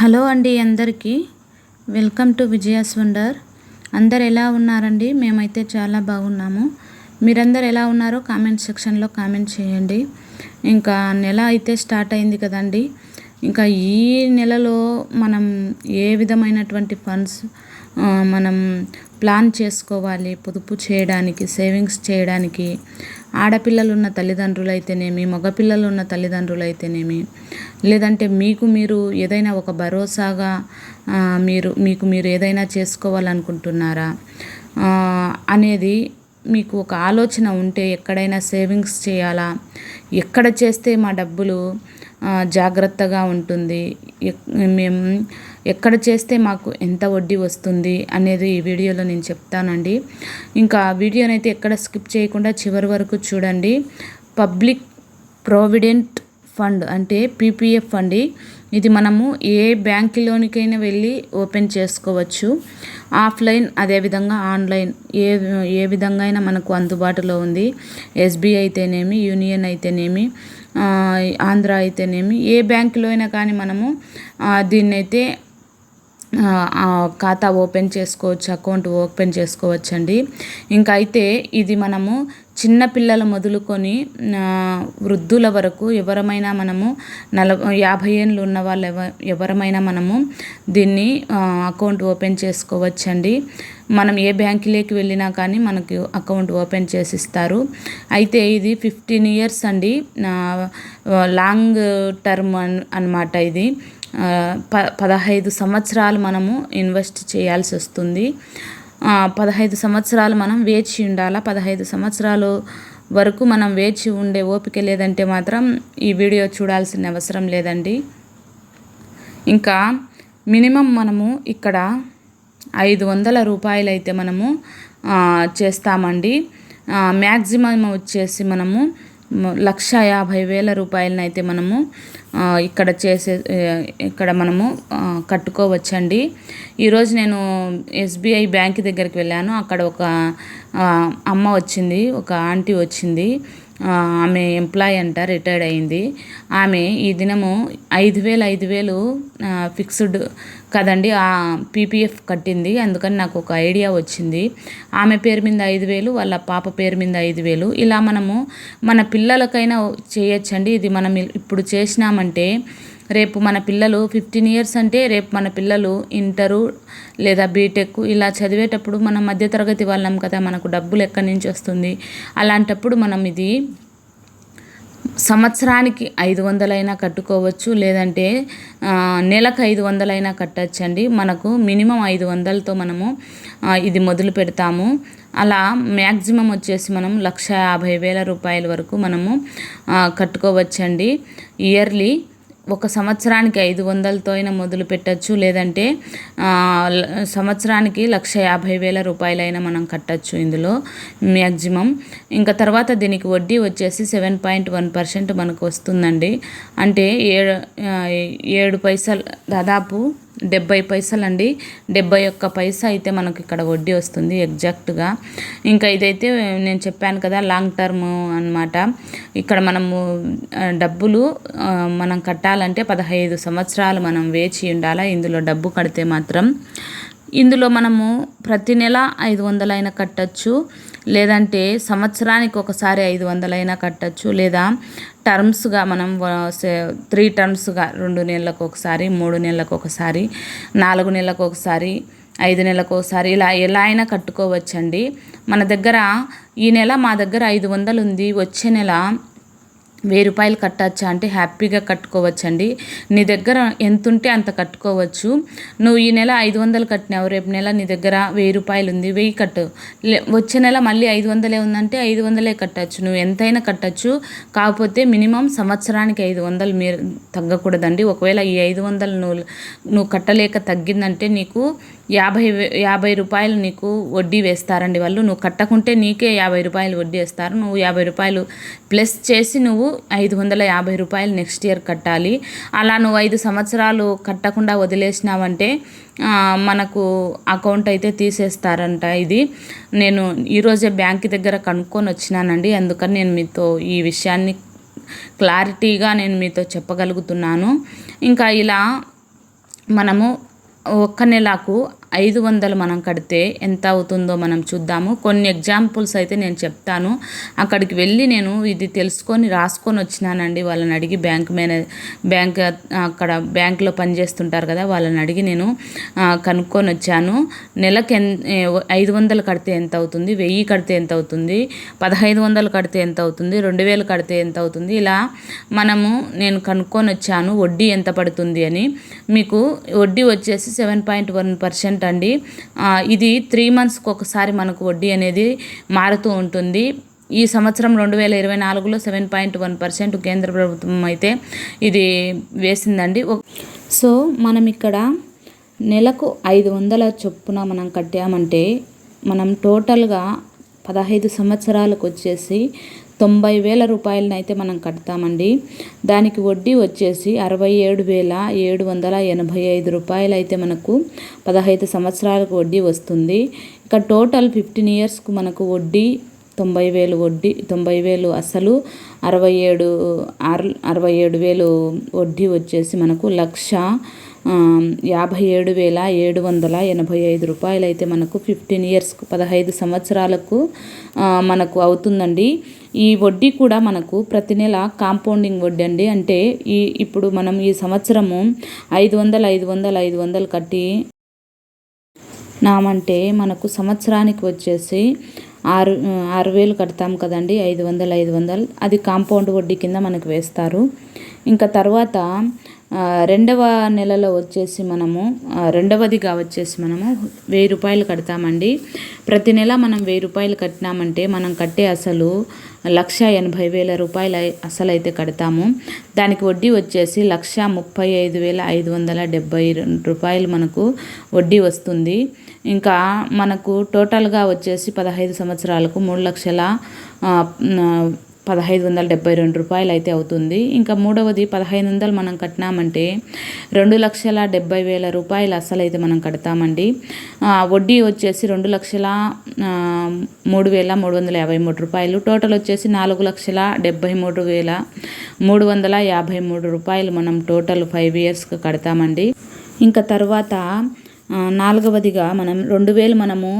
Hello అండి అందరికీ. Welcome to Vijaya's wonder. అందరు ఎలా ఉన్నారండి? మేమైతే చాలా బాగున్నాము. మీరందరు ఎలా ఉన్నారో కామెంట్ సెక్షన్లో కామెంట్ చేయండి. ఇంకా నెల అయితే స్టార్ట్ అయింది కదండి. ఇంకా ఈ నెలలో మనం ఏ విధమైనటువంటి ఫండ్స్ మనం ప్లాన్ చేసుకోవాలి పొదుపు చేయడానికి సేవింగ్స్ చేయడానికి. ఆడపిల్లలు ఉన్న తల్లిదండ్రులు అయితేనేమి మగపిల్లలు ఉన్న తల్లిదండ్రులు అయితేనేమి లేదంటే మీకు మీరు ఏదైనా ఒక భరోసాగా మీరు మీకు మీరు ఏదైనా చేసుకోవాలనుకుంటున్నారా? అనేది మీకు ఒక ఆలోచన ఉంటే ఎక్కడైనా సేవింగ్స్ చేయాలా? ఎక్కడ చేస్తే మా డబ్బులు జాగ్రత్తగా ఉంటుంది. మేము ఎక్కడ చేస్తే మాకు ఎంత వడ్డీ వస్తుంది అనేది ఈ వీడియోలో నేను చెప్తానండి. ఇంకా వీడియోనైతే ఎక్కడ స్కిప్ చేయకుండా చివరి వరకు చూడండి. పబ్లిక్ ప్రావిడెంట్ ఫండ్ అంటే పీపీఎఫ్ అండి. ఇది మనము ఏ బ్యాంకులోనికైనా వెళ్ళి ఓపెన్ చేసుకోవచ్చు. ఆఫ్లైన్ అదేవిధంగా ఆన్లైన్ ఏ ఏ విధంగా అయినా మనకు అందుబాటులో ఉంది. ఎస్బీఐ అయితేనేమి యూనియన్ అయితేనేమి ఆంధ్ర అయితేనేమి ఏ బ్యాంకులో అయినా కానీ మనము దీన్నైతే ఖాతా ఓపెన్ చేసుకోవచ్చు అకౌంట్ ఓపెన్ చేసుకోవచ్చు అండి ఇంకా అయితే ఇది మనము చిన్నపిల్లలు మొదలుకొని వృద్ధుల వరకు ఎవరమైనా మనము నల యాభై ఏళ్ళు ఉన్న వాళ్ళు ఎవ ఎవరమైనా మనము దీన్ని అకౌంట్ ఓపెన్ చేసుకోవచ్చండి. మనం ఏ బ్యాంకులోకి వెళ్ళినా కానీ మనకు అకౌంట్ ఓపెన్ చేసిస్తారు. అయితే ఇది ఫిఫ్టీన్ ఇయర్స్ అండి. లాంగ్ టర్మ్ అన్ అనమాట ఇది. ప పదహైదు సంవత్సరాలు మనము ఇన్వెస్ట్ చేయాల్సి వస్తుంది. పదహైదు సంవత్సరాలు మనం వేచి ఉండాలా? పదహైదు సంవత్సరాలు వరకు మనం వేచి ఉండే ఓపిక లేదంటే మాత్రం ఈ వీడియో చూడాల్సిన అవసరం లేదండి. ఇంకా మినిమం మనము ఇక్కడ ఐదు వందల రూపాయలు అయితే మనము చేస్తామండి. మ్యాక్సిమం వచ్చేసి మనము లక్ష యాభై వేల రూపాయలను అయితే మనము ఇక్కడ చేసే ఇక్కడ మనము కట్టుకోవచ్చండి. ఈరోజు నేను ఎస్బీఐ బ్యాంక్ దగ్గరికి వెళ్ళాను. అక్కడ ఒక అమ్మ వచ్చింది ఒక ఆంటీ వచ్చింది. ఆమె ఎంప్లాయ్ అంట రిటైర్డ్ అయింది. ఆమె ఈ దినము ఐదు వేలు ఐదు వేలు ఫిక్స్డ్ కదండి ఆ పీపీఎఫ్ కట్టింది. అందుకని నాకు ఒక ఐడియా వచ్చింది. ఆమె పేరు మీద ఐదు వేలు వాళ్ళ పాప పేరు మీద ఐదు వేలు. ఇలా మనము మన పిల్లలకైనా చేయొచ్చండి. ఇది మనం ఇప్పుడు చేసినామంటే రేపు మన పిల్లలు ఫిఫ్టీన్ ఇయర్స్ అంటే రేపు మన పిల్లలు ఇంటరు లేదా బీటెక్ ఇలా చదివేటప్పుడు మనం మధ్యతరగతి వాళ్ళం కదా మనకు డబ్బులు ఎక్కడి నుంచి వస్తుంది? అలాంటప్పుడు మనం ఇది సంవత్సరానికి ఐదు వందలైనా కట్టుకోవచ్చు లేదంటే నెలకు ఐదు వందలైనా కట్టచ్చండి. మనకు మినిమం ఐదు వందలతో మనము ఇది మొదలు పెడతాము. అలా మ్యాక్సిమం వచ్చేసి మనం లక్ష యాభై వేల రూపాయల వరకు మనము కట్టుకోవచ్చండి. ఇయర్లీ ఒక సంవత్సరానికి ఐదు వందలతో అయినా మొదలు పెట్టచ్చు. లేదంటే సంవత్సరానికి లక్ష యాభై వేల రూపాయలైనా మనం కట్టచ్చు ఇందులో మ్యాక్సిమం. ఇంకా తర్వాత దీనికి వడ్డీ వచ్చేసి సెవెన్ పాయింట్ వన్ పర్సెంట్ మనకు వస్తుందండి. అంటే ఏడు ఏడు పైసలు దాదాపు డెబ్బై పైసలండి. డెబ్బై ఒక్క పైసా అయితే మనకి ఇక్కడ వడ్డీ వస్తుంది ఎగ్జాక్ట్గా. ఇంకా ఇదైతే నేను చెప్పాను కదా లాంగ్ టర్మ్ అనమాట ఇక్కడ మనము డబ్బులు మనం కట్టాలంటే పదహైదు సంవత్సరాలు మనం వేచి ఉండాలా? ఇందులో డబ్బు కడితే మాత్రం ఇందులో మనము ప్రతి నెల ఐదు వందలైనా కట్టచ్చు లేదంటే సంవత్సరానికి ఒకసారి ఐదు వందలైనా కట్టచ్చు లేదా టర్మ్స్గా మనం త్రీ టర్మ్స్గా రెండు నెలలకు ఒకసారి మూడు నెలలకు ఒకసారి నాలుగు నెలలకు ఒకసారి ఐదు నెలలకు ఒకసారి ఇలా ఎలా అయినా కట్టుకోవచ్చండి. మన దగ్గర ఈ నెల మా దగ్గర ఐదు వందలు ఉంది వచ్చే నెల వెయ్యి రూపాయలు కట్టచ్చా అంటే హ్యాపీగా కట్టుకోవచ్చండి. నీ దగ్గర ఎంత ఉంటే అంత కట్టుకోవచ్చు. నువ్వు ఈ నెల ఐదు వందలు కట్టినావు రేపు నెల నీ దగ్గర వెయ్యి రూపాయలు ఉంది వెయ్యి కట్టు. వచ్చే నెల మళ్ళీ ఐదు వందలే ఉందంటే ఐదు వందలే కట్టచ్చు. నువ్వు ఎంతైనా కట్టచ్చు. కాకపోతే మినిమం సంవత్సరానికి ఐదు వందలు మీరు తగ్గకూడదండి. ఒకవేళ ఈ ఐదు వందలు నువ్వు నువ్వు కట్టలేక తగ్గిందంటే నీకు యాభై యాభై రూపాయలు నీకు వడ్డీ వేస్తారండి వాళ్ళు. నువ్వు కట్టకుంటే నీకే యాభై రూపాయలు వడ్డీ వేస్తారు. నువ్వు యాభై రూపాయలు ప్లస్ చేసి నువ్వు ఐదు వందల యాభై రూపాయలు నెక్స్ట్ ఇయర్ కట్టాలి. అలా నువ్వు ఐదు సంవత్సరాలు కట్టకుండా వదిలేసినావంటే మనకు అకౌంట్ అయితే తీసేస్తారంట ఇది. నేను ఈరోజే బ్యాంక్ దగ్గర కనుక్కొని వచ్చినానండి. అందుకని నేను మీతో ఈ విషయాన్ని క్లారిటీగా నేను మీతో చెప్పగలుగుతున్నాను. ఇంకా ఇలా మనము ఒక్క నెలకు ఐదు వందలు మనం కడితే ఎంత అవుతుందో మనం చూద్దాము. కొన్ని ఎగ్జాంపుల్స్ అయితే నేను చెప్తాను. అక్కడికి వెళ్ళి నేను ఇది తెలుసుకొని రాసుకొని వచ్చినానండి. వాళ్ళని అడిగి బ్యాంక్ మేనేజ్ బ్యాంక్ అక్కడ బ్యాంకులో పనిచేస్తుంటారు కదా వాళ్ళని అడిగి నేను కనుక్కొని వచ్చాను. నెలకు ఎన్ ఐదు వందలు కడితే ఎంత అవుతుంది? వెయ్యి కడితే ఎంత అవుతుంది? పదహైదు వందలు కడితే ఎంత అవుతుంది? రెండు వేలు కడితే ఎంత అవుతుంది? ఇలా మనము నేను కనుక్కొని వచ్చాను. వడ్డీ ఎంత పడుతుంది అని. మీకు వడ్డీ వచ్చేసి సెవెన్ పాయింట్ వన్ పర్సెంట్ అండి ఇది త్రీ మంత్స్కి ఒకసారి మనకు వడ్డీ అనేది మారుతూ ఉంటుంది. ఈ సంవత్సరం రెండు వేల ఇరవై నాలుగులో సెవెన్ పాయింట్ వన్ పర్సెంట్ కేంద్ర ప్రభుత్వం అయితే ఇది వేసిందండి. సో మనం ఇక్కడ నెలకు ఐదు వందల చొప్పున మనం కట్టామంటే మనం టోటల్గా పదహైదు సంవత్సరాలకు వచ్చేసి తొంభై వేల రూపాయలని అయితే మనం కడతామండి. దానికి వడ్డీ వచ్చేసి అరవై ఏడు వేల ఏడు వందల ఎనభై ఐదు రూపాయలు అయితే మనకు పదహైదు సంవత్సరాలకు వడ్డీ వస్తుంది. ఇక టోటల్ ఫిఫ్టీన్ ఇయర్స్కు మనకు వడ్డీ తొంభై వేలు వడ్డీ తొంభై వేలు అసలు అరవై ఏడు ఆరు అరవై ఏడు వేలు వడ్డీ వచ్చేసి మనకు లక్ష యాభై ఏడు వేల ఏడు వందల ఎనభై ఐదు రూపాయలు అయితే మనకు ఫిఫ్టీన్ ఇయర్స్కు పదహైదు సంవత్సరాలకు మనకు అవుతుందండి. ఈ వడ్డీ కూడా మనకు ప్రతి నెల కాంపౌండింగ్ వడ్డీ అండి. అంటే ఈ ఇప్పుడు మనం ఈ సంవత్సరము ఐదు వందలు ఐదు వందలు ఐదు వందలు కట్టి నామంటే మనకు సంవత్సరానికి వచ్చేసి ఆరు ఆరు వేలు కడతాం కదండి ఐదు వందలు ఐదు వందలు. అది కాంపౌండ్ వడ్డీ కింద మనకు వేస్తారు. ఇంకా తర్వాత రెండవ నెలలో వచ్చేసి మనము రెండవదిగా వచ్చేసి మనము వెయ్యి రూపాయలు కడతామండి. ప్రతి నెల మనం వెయ్యి రూపాయలు కట్టినామంటే మనం కట్టే అసలు లక్ష ఎనభై వేల రూపాయలు అసలు అయితే కడతాము. దానికి వడ్డీ వచ్చేసి లక్ష ముప్పై ఐదు వేల ఐదు వందల డెబ్బై రెండు రూపాయలు మనకు వడ్డీ వస్తుంది. ఇంకా మనకు టోటల్గా వచ్చేసి పదహైదు సంవత్సరాలకు మూడు లక్షల పదహైదు వందల డెబ్బై రెండు రూపాయలు అయితే అవుతుంది. ఇంకా మూడవది పదహైదు వందలు మనం కట్టినామంటే రెండు లక్షల డెబ్బై వేల రూపాయలు అసలు అయితే మనం కడతామండి. వడ్డీ వచ్చేసి రెండు లక్షల మూడు వేల మూడు వందల యాభై మూడు రూపాయలు. టోటల్ వచ్చేసి నాలుగు లక్షల డెబ్బై మూడు వేల మూడు వందల యాభై మూడు రూపాయలు మనం టోటల్ ఫైవ్ ఇయర్స్కి కడతామండి. ఇంకా తర్వాత నాలుగవదిగా మనం రెండు వేలు మనము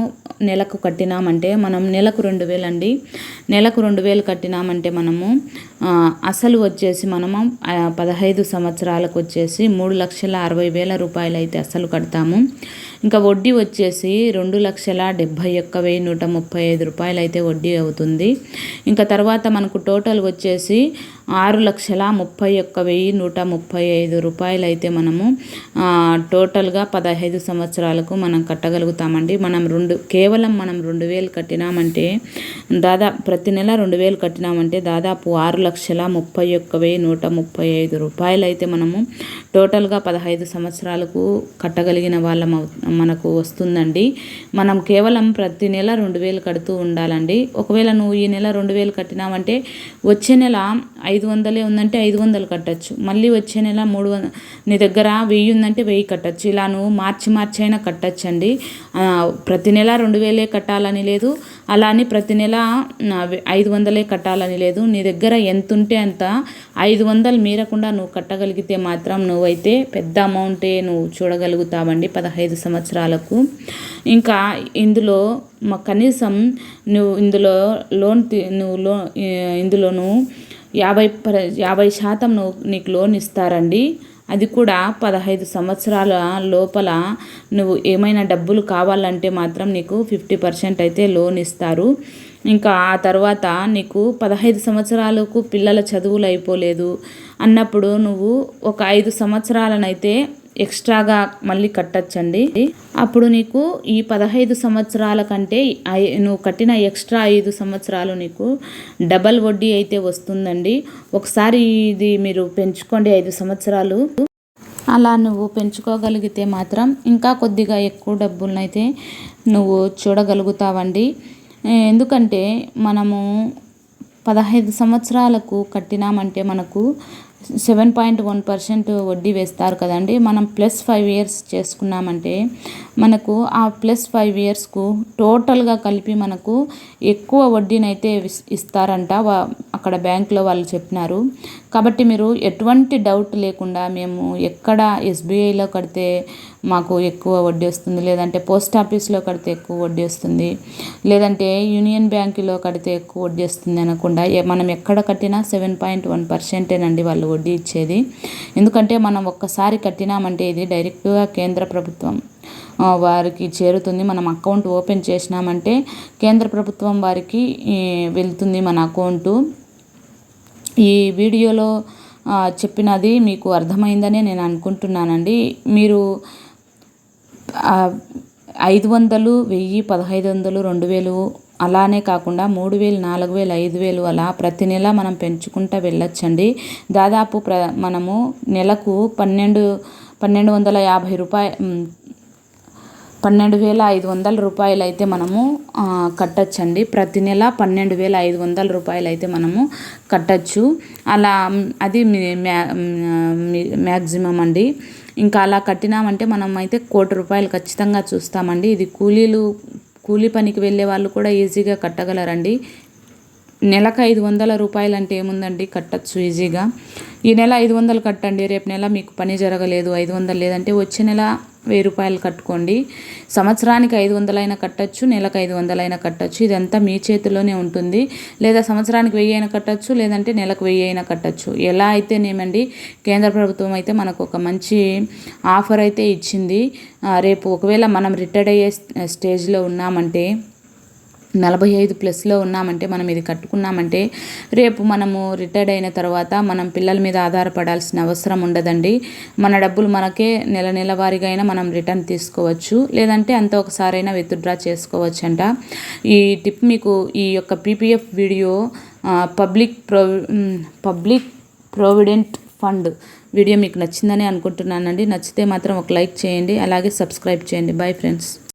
నెలకు కట్టినామంటే మనం నెలకు రెండు వేలు అండి నెలకు రెండు వేలు కట్టినామంటే మనము అసలు వచ్చేసి మనము పదహైదు సంవత్సరాలకు వచ్చేసి మూడు లక్షల అరవై వేల రూపాయలు అయితే అసలు కడతాము. ఇంకా వడ్డీ వచ్చేసి రెండు లక్షల డెబ్భై ఒక్క వెయ్యి నూట ముప్పై ఐదు రూపాయలు అయితే వడ్డీ అవుతుంది. ఇంకా తర్వాత మనకు టోటల్ వచ్చేసి ఆరు లక్షల ముప్పై ఒక్క వెయ్యి నూట ముప్పై ఐదు రూపాయలు అయితే మనము టోటల్గా పదహైదు సంవత్సరాలకు మనం కట్టగలుగుతామండి. మనం రెండు కేవలం మనం రెండు వేలు కట్టినామంటే దాదాపు ప్రతి నెల రెండు వేలు కట్టినామంటే దాదాపు ఆరు లక్షల ముప్పై ఒక్క వెయ్యి నూట ముప్పై ఐదు రూపాయలు అయితే మనము టోటల్గా పదహైదు సంవత్సరాలకు కట్టగలిగిన వాళ్ళం మనకు వస్తుందండి. మనం కేవలం ప్రతి నెల రెండు వేలు కడుతూ ఉండాలండి. ఒకవేళ నువ్వు ఈ నెల రెండు వేలు కట్టినావంటే వచ్చే నెల ఐదు వందలే ఉందంటే ఐదు వందలు కట్టచ్చు. మళ్ళీ వచ్చే నెల మూడు వంద నీ దగ్గర వెయ్యి ఉందంటే వెయ్యి కట్టచ్చు. ఇలా నువ్వు మార్చి మార్చి అయినా కట్టచ్చండి ప్రతి నెల రెండు వేలే కట్టాలని లేదు. అలా అని ప్రతి నెల ఐదు వందలే కట్టాలని లేదు. నీ దగ్గర ఎంత ఉంటే అంత ఐదు వందలు మీరకుండా నువ్వు కట్టగలిగితే మాత్రం నువ్వైతే పెద్ద అమౌంటే నువ్వు చూడగలుగుతావండి పదహైదు సంవత్సరాలకు. ఇంకా ఇందులో మా కనీసం నువ్వు ఇందులో లోన్ తీ- నువ్వు లో ఇందులోను యాభై పర యాభై శాతం నువ్వు నీకు లోన్ ఇస్తారండి. అది కూడా పదహైదు సంవత్సరాల లోపల నువ్వు ఏమైనా డబ్బులు కావాలంటే మాత్రం నీకు ఫిఫ్టీ పర్సెంట్ అయితే లోన్ ఇస్తారు. ఇంకా ఆ తర్వాత నీకు పదహైదు సంవత్సరాలకు పిల్లల చదువులు అయిపోలేదు. అన్నప్పుడు నువ్వు ఒక ఐదు సంవత్సరాలనైతే ఎక్స్ట్రాగా మళ్ళీ కట్టచ్చండి. అప్పుడు నీకు ఈ పదహైదు సంవత్సరాల కంటే నువ్వు కట్టిన ఎక్స్ట్రా ఐదు సంవత్సరాలు నీకు డబల్ వడ్డీ అయితే వస్తుందండి. ఒకసారి ఇది మీరు పెంచుకోండి ఐదు సంవత్సరాలు. అలా నువ్వు పెంచుకోగలిగితే మాత్రం ఇంకా కొద్దిగా ఎక్కువ డబ్బులనైతే నువ్వు చూడగలుగుతావండి. ఎందుకంటే మనము పదహైదు సంవత్సరాలకు కట్టినామంటే మనకు సెవెన్ పాయింట్ వన్ పర్సెంట్ వడ్డీ వేస్తారు కదండి. మనం ప్లస్ ఫైవ్ ఇయర్స్ చేసుకున్నామంటే మనకు ఆ ప్లస్ ఫైవ్ ఇయర్స్కు టోటల్గా కలిపి మనకు ఎక్కువ వడ్డీనైతే ఇస్తారంట అక్కడ బ్యాంకులో వాళ్ళు చెప్పినారు. కాబట్టి మీరు ఎటువంటి డౌట్ లేకుండా మేము ఎక్కడ ఎస్బీఐలో కడితే మాకు ఎక్కువ వడ్డీ వస్తుంది లేదంటే పోస్ట్ ఆఫీస్లో కడితే ఎక్కువ వడ్డీ వస్తుంది లేదంటే యూనియన్ బ్యాంకులో కడితే ఎక్కువ వడ్డీ వస్తుంది అనకుండా మనం ఎక్కడ కట్టినా సెవెన్ పాయింట్ వన్ పర్సెంటేనండి వాళ్ళు వడ్డీ ఇచ్చేది. ఎందుకంటే మనం ఒక్కసారి కట్టినామంటే ఇది డైరెక్ట్గా కేంద్ర ప్రభుత్వం వారికి చేరుతుంది. మనం అకౌంట్ ఓపెన్ చేసినామంటే కేంద్ర ప్రభుత్వం వారికి వెళ్తుంది మన అకౌంటు. ఈ వీడియోలో చెప్పినది మీకు అర్థమైందనే నేను అనుకుంటున్నానండి. మీరు ఐదు వందలు వెయ్యి పదహైదు వందలు రెండు వేలు అలానే కాకుండా మూడు వేలు నాలుగు వేలు ఐదు వేలు అలా ప్రతి నెల మనం పెంచుకుంటూ వెళ్ళొచ్చండి. దాదాపు ప్ర మనము నెలకు పన్నెండు పన్నెండు వందల యాభై రూపాయ పన్నెండు వేల ఐదు వందల రూపాయలు అయితే మనము కట్టచ్చండి. ప్రతి నెల పన్నెండు వేల ఐదు వందల రూపాయలు అయితే మనము కట్టచ్చు. అలా అది మ్యాక్సిమం అండి. ఇంకా అలా కట్టినామంటే మనం అయితే కోటి రూపాయలు ఖచ్చితంగా చూస్తామండి. ఇది కూలీలు కూలీ పనికి వెళ్ళే వాళ్ళు కూడా ఈజీగా కట్టగలరండి. నెలకు ఐదు వందల రూపాయలు అంటే ఏముందండి? కట్టచ్చు ఈజీగా. ఈ నెల ఐదు వందలు కట్టండి. రేపు నెల మీకు పని జరగలేదు ఐదు వందలు లేదంటే వచ్చే నెల వెయ్యి రూపాయలు కట్టుకోండి. సంవత్సరానికి ఐదు వందలైనా కట్టచ్చు నెలకు ఐదు వందలైనా కట్టచ్చు. ఇదంతా మీ చేతిలోనే ఉంటుంది. లేదా సంవత్సరానికి వెయ్యి అయినా కట్టచ్చు లేదంటే నెలకు వెయ్యి అయినా కట్టచ్చు. ఎలా అయితేనేమండి కేంద్ర ప్రభుత్వం అయితే మనకు ఒక మంచి ఆఫర్ అయితే ఇచ్చింది. రేపు ఒకవేళ మనం రిటైర్డ్ అయ్యే స్టేజ్లో ఉన్నామంటే నలభై ఐదు ప్లస్లో ఉన్నామంటే మనం ఇది కట్టుకున్నామంటే రేపు మనము రిటైర్డ్ అయిన తర్వాత మనం పిల్లల మీద ఆధారపడాల్సిన అవసరం ఉండదండి. మన డబ్బులు మనకే నెల నెలవారీగా అయినా మనం రిటర్న్ తీసుకోవచ్చు. లేదంటే అంత ఒకసారైనా విత్డ్రా చేసుకోవచ్చు అంట ఈ టిప్ మీకు ఈ యొక్క PPF video public pro public provident fund video మీకు నచ్చిందని అనుకుంటున్నానండి. నచ్చితే మాత్రం ఒక లైక్ చేయండి. అలాగే సబ్స్క్రైబ్ చేయండి. Bye friends.